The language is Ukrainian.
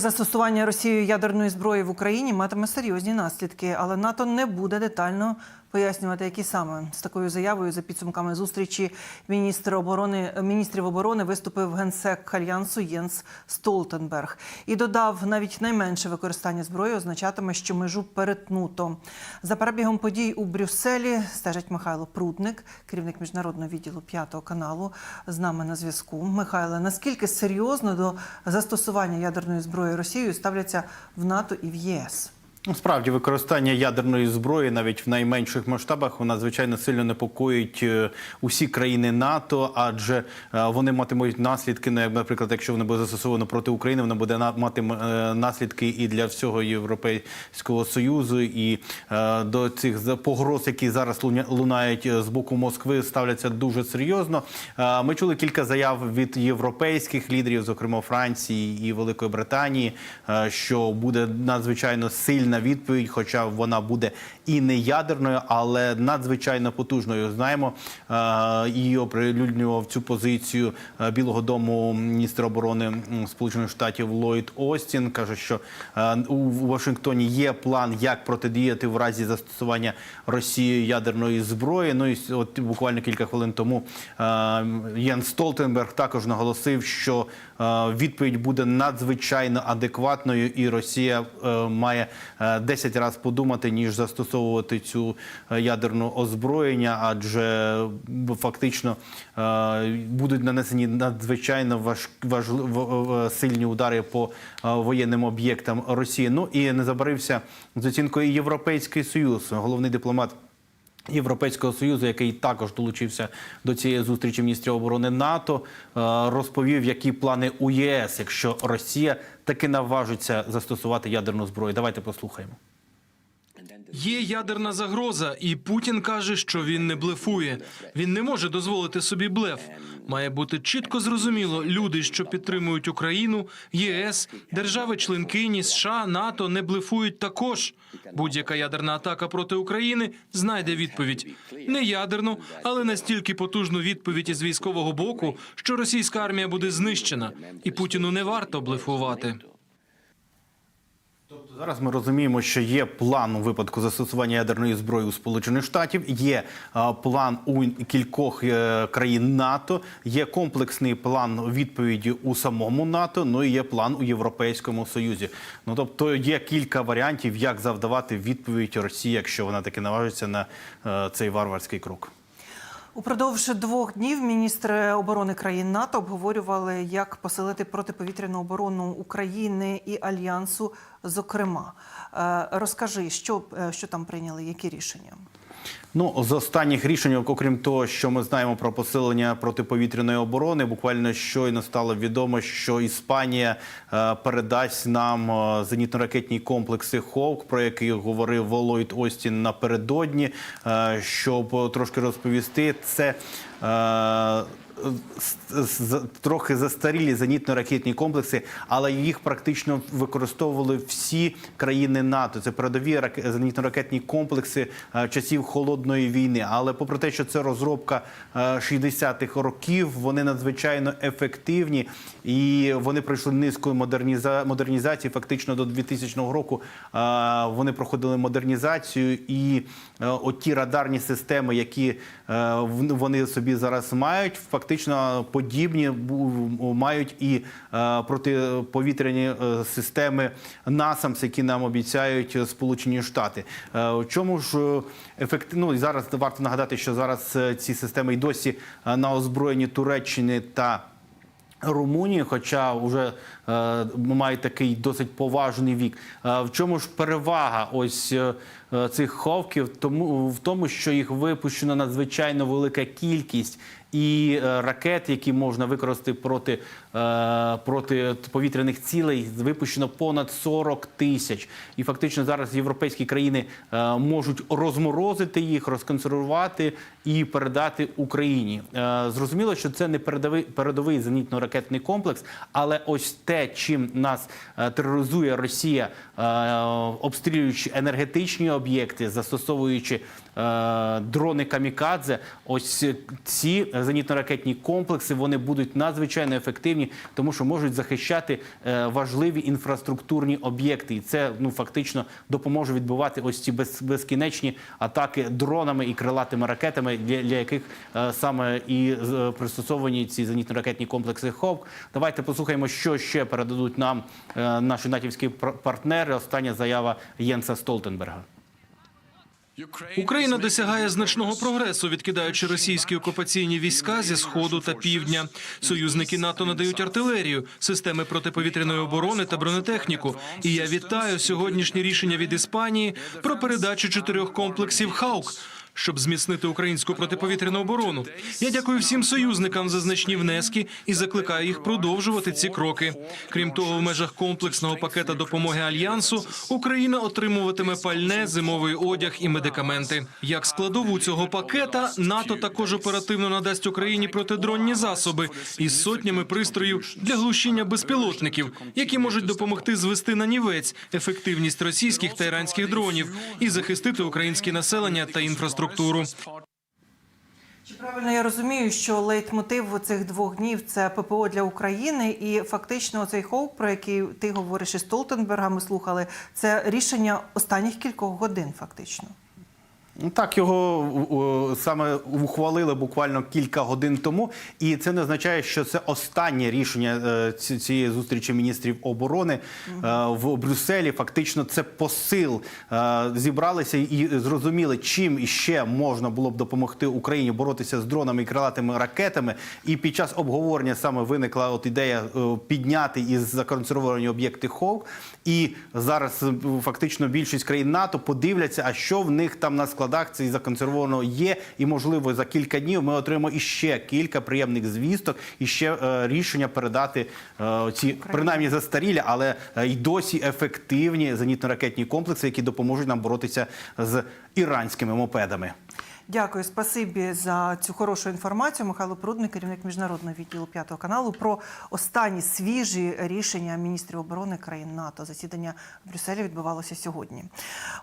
Застосування Росією ядерної зброї в Україні матиме серйозні наслідки, але НАТО не буде детально пояснювати, які саме з такою заявою за підсумками зустрічі міністр оборони міністрів оборони виступив генсек альянсу Єнс Столтенберг і додав, навіть найменше використання зброї означатиме, що межу перетнуто. За перебігом подій у Брюсселі стежить Михайло Прудник, керівник міжнародного відділу п'ятого каналу. З нами на зв'язку. Михайле, наскільки серйозно до застосування ядерної зброї Росією ставляться в НАТО і в ЄС? Ну, Справді, використання ядерної зброї навіть в найменших масштабах вона звичайно сильно непокоїть е, усі країни НАТО, адже е, вони матимуть наслідки. ну, як, Наприклад, якщо вони буде застосовано проти України, воно буде мати е, наслідки і для всього Європейського союзу. І до цих погроз, які зараз лунають з боку Москви, ставляться дуже серйозно. Ми чули кілька заяв від європейських лідерів, зокрема Франції і Великої Британії, що буде надзвичайно сильна відповідь, хоча вона буде і не ядерною, але надзвичайно потужною. Знаємо, е, і оприлюднював цю позицію е, Білого Дому міністр оборони Сполучених Штатів Ллойд Остін. каже, що е, у Вашингтоні є план, як протидіяти в разі застосування Росією ядерної зброї. Ну і от буквально кілька хвилин тому е, Єн Столтенберг також наголосив, що е, відповідь буде надзвичайно адекватною, і Росія е, має е, 10 разів подумати, ніж застосовувати цю е, ядерну озброєння, адже фактично е, будуть нанесені надзвичайно важ, сильні удари по е, воєнним об'єктам Росії. Ну і не забарився з оцінкою Європейський Союз, головний дипломат. Європейського союзу, який також долучився до цієї зустрічі міністрів оборони НАТО, е, розповів, які плани у ЄС, якщо Росія таки наважиться застосувати ядерну зброю. Давайте послухаємо. Є ядерна загроза, і Путін каже, що він не блефує. Він не може дозволити собі блеф. Має бути чітко зрозуміло, люди, що підтримують Україну, ЄС, держави-членкині, США, НАТО не блефують також. Будь-яка ядерна атака проти України знайде відповідь не ядерну, але настільки потужну відповідь із військового боку, що російська армія буде знищена, і Путіну не варто блефувати. Тобто зараз ми розуміємо, що є план у випадку застосування ядерної зброї у Сполучених Штатів, є е, план у кількох е, країн НАТО, є комплексний план відповіді у самому НАТО. Ну і є план у Європейському Союзі. Ну тобто є кілька варіантів, як завдавати відповідь Росії, якщо вона таки наважиться на е, цей варварський крок. Упродовж двох днів міністри оборони країн НАТО обговорювали, як посилити протиповітряну оборону України і альянсу. Зокрема, Е, розкажи, що, е, що там прийняли, які рішення? Ну, з останніх рішень, окрім того, що ми знаємо про посилення протиповітряної оборони, буквально щойно стало відомо, що Іспанія е, передасть нам е, зенітно-ракетні комплекси Ховк, про які говорив Волойд Остін напередодні. Е, щоб трошки розповісти, це. Е, трохи застарілі зенітно-ракетні комплекси, але їх практично використовували всі країни НАТО. Це передові рак- зенітно-ракетні комплекси е, часів холодної війни. Але попри те, що це розробка е, 60-х років, вони надзвичайно ефективні і вони пройшли низку модерніза... модернізації. Фактично до 2000 року е, вони проходили модернізацію, і е, оті радарні системи, які е, вони собі зараз мають, фактично подібні мають і е, протиповітряні е, системи НАСАМС, які нам обіцяють е, Сполучені Штати. Е, В чому ж ефективно ну, зараз варто нагадати, що зараз е, ці системи й досі е, на озброєнні Туреччини та Румунії, хоча вже е, мають такий досить поважний вік. Е, в чому ж перевага ось е, е, цих ховків? Тому в тому, що їх випущено надзвичайно велика кількість. І е, ракет, які можна використати проти, е, проти повітряних цілей, випущено понад 40 тисяч. І фактично зараз європейські країни е, можуть розморозити їх, розконсервувати і передати Україні. Е, Зрозуміло, що це не передовий передовий зенітно-ракетний комплекс, але ось те те, чим нас е, тероризує Росія, е, обстрілюючи енергетичні об'єкти, застосовуючи е, дрони камікадзе, ось ці зенітно-ракетні комплекси вони будуть надзвичайно ефективні, тому що можуть захищати важливі інфраструктурні об'єкти, і це ну фактично допоможе відбувати ось ці безкінечні атаки дронами і крилатими ракетами, для, для яких саме і пристосовані ці зенітно-ракетні комплекси ХОВК. Давайте послухаємо, що ще передадуть нам е, наші натівські пар- партнери. Остання заява Єнса Столтенберга. Україна досягає значного прогресу, відкидаючи російські окупаційні війська зі сходу та півдня. Союзники НАТО надають артилерію, системи протиповітряної оборони та бронетехніку. І я вітаю сьогоднішнє рішення від Іспанії про передачу чотирьох комплексів Хаук. Щоб зміцнити українську протиповітряну оборону, я дякую всім союзникам за значні внески і закликаю їх продовжувати ці кроки. Крім того, в межах комплексного пакета допомоги альянсу Україна отримуватиме пальне, зимовий одяг і медикаменти. Як складову цього пакета, НАТО також оперативно надасть Україні протидронні засоби із сотнями пристроїв для глушіння безпілотників, які можуть допомогти звести на нівець ефективність російських та іранських дронів і захистити українське населення та інфраструктуру. Чи правильно я розумію, що лейтмотив цих двох днів це ППО для України, і фактично цей хоук, про який ти говориш із Столтенберга, ми слухали, це рішення останніх кількох годин, фактично. Ну, Так, його саме ухвалили буквально кілька годин тому, і це не означає, що це останнє рішення е, цієї зустрічі міністрів оборони е, в Брюсселі. Фактично, це посил. Е, Зібралися і зрозуміли, чим іще можна було б допомогти Україні боротися з дронами і крилатими ракетами. І під час обговорення саме виникла от ідея підняти із законсервовані об'єкти ХОВ. І зараз фактично більшість країн НАТО подивляться, а що в них там на складах це і законсервовано є. І можливо за кілька днів ми отримаємо іще кілька приємних звісток, і ще е, рішення передати е, ці принаймні застарілі, але е, й досі ефективні зенітно-ракетні комплекси, які допоможуть нам боротися з іранськими мопедами. Дякую, спасибі за цю хорошу інформацію. Михайло Прудник, керівник міжнародного відділу п'ятого каналу, про останні свіжі рішення міністрів оборони країн НАТО. Засідання в Брюсселі відбувалося сьогодні.